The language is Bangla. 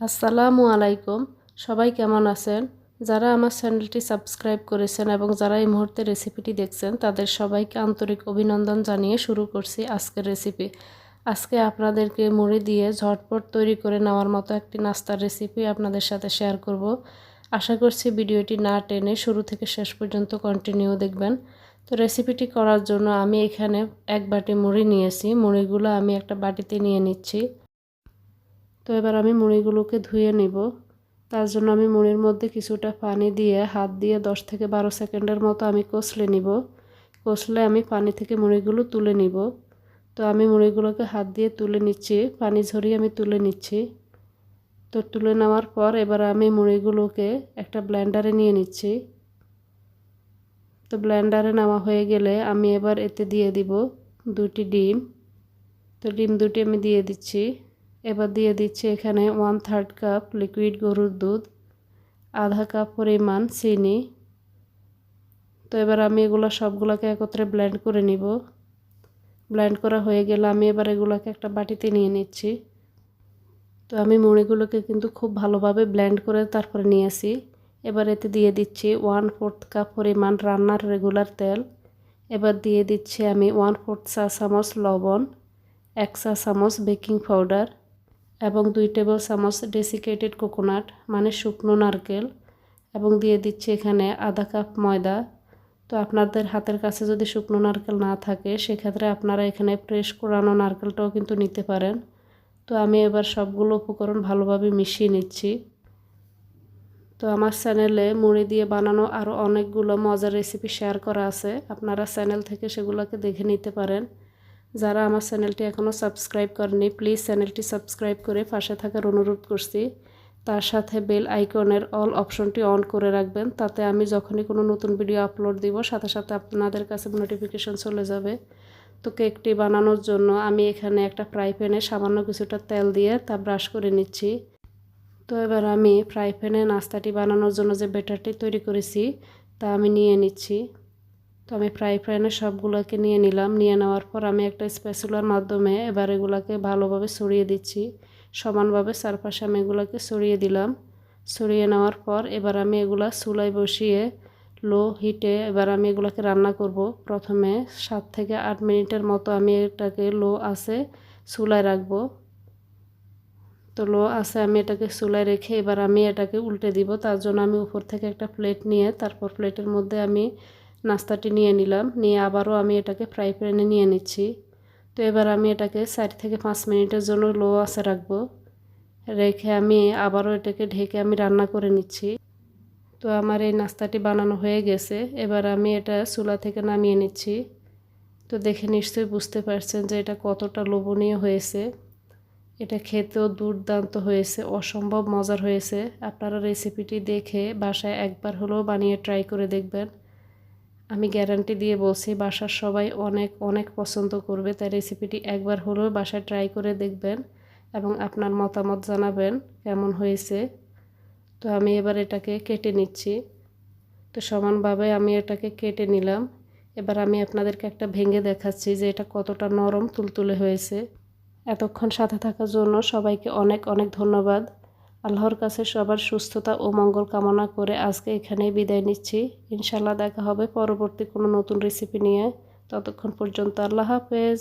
আসসালামু আলাইকুম। সবাই কেমন আছেন? যারা আমার চ্যানেলটি সাবস্ক্রাইব করেছেন এবং যারা এই মুহূর্তে রেসিপিটি দেখছেন, তাদের সবাইকে আন্তরিক অভিনন্দন জানিয়ে শুরু করছি আজকের রেসিপি। আজকে আপনাদেরকে মুড়ি দিয়ে ঝটপট তৈরি করে নেওয়ার মতো একটি নাস্তার রেসিপি আপনাদের সাথে শেয়ার করব। আশা করছি ভিডিওটি না টেনে শুরু থেকে শেষ পর্যন্ত কন্টিনিউ দেখবেন। তো রেসিপিটি করার জন্য আমি এখানে এক বাটি মুড়ি নিয়েছি। মুড়িগুলো আমি একটা বাটিতে নিয়ে নিচ্ছি। তো এবার আমি মুড়িগুলোকে ধুয়ে নিব। তার জন্য আমি মুড়ির মধ্যে কিছুটা পানি দিয়ে, হাত দিয়ে 10 থেকে বারো সেকেন্ডের মতো আমি কষলে নিব। কষলে আমি পানি থেকে মুড়িগুলো তুলে নিব। তো আমি মুড়িগুলোকে হাত দিয়ে তুলে নিচ্ছি, পানি ঝরিয়ে আমি তুলে নিচ্ছি। তো তুলে নেওয়ার পর এবার আমি মুড়িগুলোকে একটা ব্লেন্ডারে নিয়ে নিচ্ছি। তো ব্লেন্ডারে নেওয়া হয়ে গেলে আমি এবার এতে দিয়ে দিব দুটি ডিম। তো ডিম দুটি আমি দিয়ে দিচ্ছি। এবার দিয়ে দিচ্ছি এখানে ওয়ান থার্ড কাপ লিকুইড গরুর দুধ, আধা কাপ পরিমাণ চিনি। তো এবার আমি এগুলো সবগুলোকে একত্রে ব্লেন্ড করে নিব। ব্লেন্ড করা হয়ে গেলে আমি এবার এগুলোকে একটা বাটিতে নিয়ে নিচ্ছি। তো আমি মুড়িগুলোকে কিন্তু খুব ভালোভাবে ব্লেন্ড করে তারপরে নিয়েছি এবার এতে দিয়ে দিচ্ছি ওয়ান ফোর্থ কাপ পরিমাণ রান্নার রেগুলার তেল। এবার দিয়ে দিচ্ছি আমি ওয়ান ফোর্থ চা চামচ লবণ, এক চা চামচ বেকিং পাউডার এবং দুই টেবিল চামচ ডেসিকেটেড কোকোনাট মানে শুকনো নারকেল, এবং দিয়ে দিচ্ছি এখানে আধা কাপ ময়দা। তো আপনাদের হাতের কাছে যদি শুকনো নারকেল না থাকে, সেক্ষেত্রে আপনারা এখানে ফ্রেশ কোরানো নারকেলটাও কিন্তু নিতে পারেন। তো আমি এবার সবগুলো উপকরণ ভালোভাবে মিশিয়ে নিচ্ছি। তো আমার চ্যানেলে মুড়ি দিয়ে বানানো আরও অনেকগুলো মজার রেসিপি শেয়ার করা আছে। আপনারা চ্যানেল থেকে সেগুলোকে দেখে নিতে পারেন। যারা আমার চ্যানেলটি এখনও সাবস্ক্রাইব করেনি প্লিজ চ্যানেলটি সাবস্ক্রাইব করে পাশে থাকার অনুরোধ করছি। তার সাথে বেল আইকনের অল অপশনটি অন করে রাখবেন, তাতে আমি যখনই কোনো নতুন ভিডিও আপলোড দিব, সাথে সাথে আপনাদের কাছে নোটিফিকেশন চলে যাবে। তো কেকটি বানানোর জন্য আমি এখানে একটা ফ্রাই প্যানে সামান্য কিছুটা তেল দিয়ে তা ব্রাশ করে নিচ্ছি। তো এবার আমি ফ্রাই প্যানে নাস্তাটি বানানোর জন্য যে ব্যাটারটি তৈরি করেছি, তা আমি নিয়ে নিচ্ছি। তো আমি ফ্রাই প্যানে সবগুলোকে নিয়ে নিলাম। নিয়ে নেওয়ার পর আমি একটা স্পেসুলার মাধ্যমে এবার এগুলোকে ভালোভাবে ছড়িয়ে দিচ্ছি। সমানভাবে চারপাশে আমি এগুলোকে ছড়িয়ে দিলাম। ছড়িয়ে নেওয়ার পর এবার আমি এগুলা চুলায় বসিয়ে লো হিটে এবার আমি এগুলোকে রান্না করব। প্রথমে সাত থেকে আট মিনিটের মতো আমি এটাকে লো আছে চুলায় রাখব। তো লো আছে আমি এটাকে চুলায় রেখে এবার আমি এটাকে উল্টে দিব। তার জন্য আমি উপর থেকে একটা প্লেট নিয়ে তারপর প্লেটের মধ্যে আমি নাস্তাটি নিয়ে নিলাম। নিয়ে আবারও আমি এটাকে ফ্রাই প্যানে নিয়ে নিচ্ছি। তো এবার আমি এটাকে চার থেকে পাঁচ মিনিটের জন্য লো আছে রাখব। রেখে আমি আবারও এটাকে ঢেকে আমি রান্না করে নিচ্ছি। তো আমার এই নাস্তাটি বানানো হয়ে গেছে। এবার আমি এটা চুলা থেকে নামিয়ে নিচ্ছি। তো দেখে নিশ্চয়ই বুঝতে পারছেন যে এটা কতটা লোভনীয় হয়েছে। এটা খেতেও দুর্দান্ত হয়েছে, অসম্ভব মজার হয়েছে। আপনারা রেসিপিটি দেখে বাসায় একবার হলেও বানিয়ে ট্রাই করে দেখবেন। আমি গ্যারান্টি দিয়ে বলছি, বাসার সবাই অনেক অনেক পছন্দ করবে। তাই রেসিপিটি একবার হলেও বাসায় ট্রাই করে দেখবেন এবং আপনার মতামত জানাবেন কেমন হয়েছে। তো আমি এবার এটাকে কেটে নিচ্ছি। তো সমানভাবে আমি এটাকে কেটে নিলাম। এবার আমি আপনাদেরকে একটা ভেঙে দেখাচ্ছি যে এটা কতটা নরম, তুলতুলে হয়েছে। এতক্ষণ সাথে থাকার জন্য সবাইকে অনেক অনেক ধন্যবাদ। আল্লাহর কাছে সবার সুস্থতা ও মঙ্গল কামনা করে আজকে এখানেই বিদায় নিচ্ছি। ইনশাল্লাহ দেখা হবে পরবর্তী কোনো নতুন রেসিপি নিয়ে। ততক্ষণ পর্যন্ত আল্লাহ হাফেজ।